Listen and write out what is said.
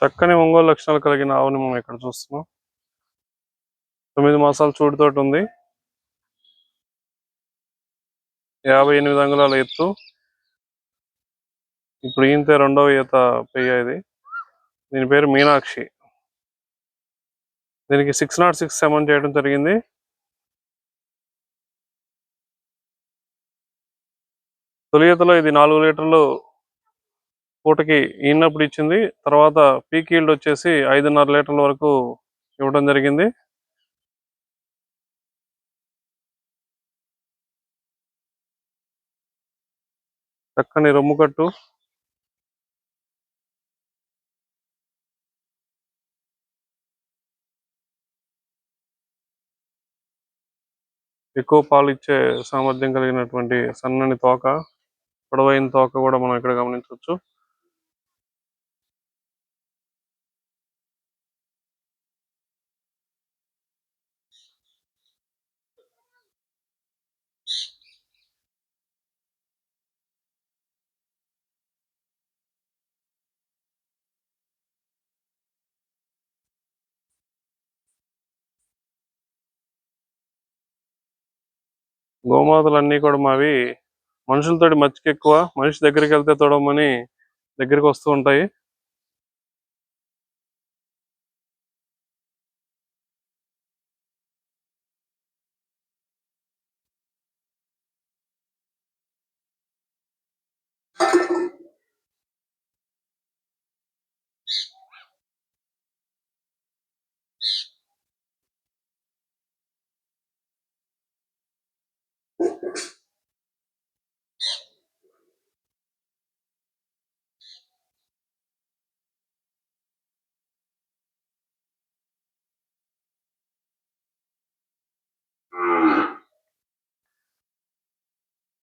చక్కని ఒంగోలు లక్షణాలు కలిగిన ఆవుని మనం ఇక్కడ చూస్తున్నాం. తొమ్మిది మాసాల చూడుతోటి ఉంది. యాభై ఎనిమిది అంగుళాల ఎత్తు. ఇప్పుడు ఈంతే రెండవ ఈత పెయ్య ఇది. దీని పేరు మీనాక్షి. దీనికి సిక్స్ నాట్ సిక్స్ సెవెన్ చేయడం జరిగింది. తొలి ఈతలో ఇది నాలుగు లీటర్లు పూటకి ఈనప్పుడు ఇచ్చింది. తర్వాత పీక్ ఈల్డ్ వచ్చేసి ఐదున్నర లీటర్ల వరకు ఇవ్వడం జరిగింది. చక్కని రొమ్ము కట్టు. ఎక్కువ పాలు ఇచ్చే సామర్థ్యం కలిగినటువంటి సన్నని తోక పొడవైన తోక కూడా మనం ఇక్కడ గమనించవచ్చు. గోమాతలు అన్నీ కూడా మావి మనుషులతోటి మచ్చిక ఎక్కువ మనిషి దగ్గరికి వెళ్తే తొడవమని దగ్గరికి వస్తూ ఉంటాయి.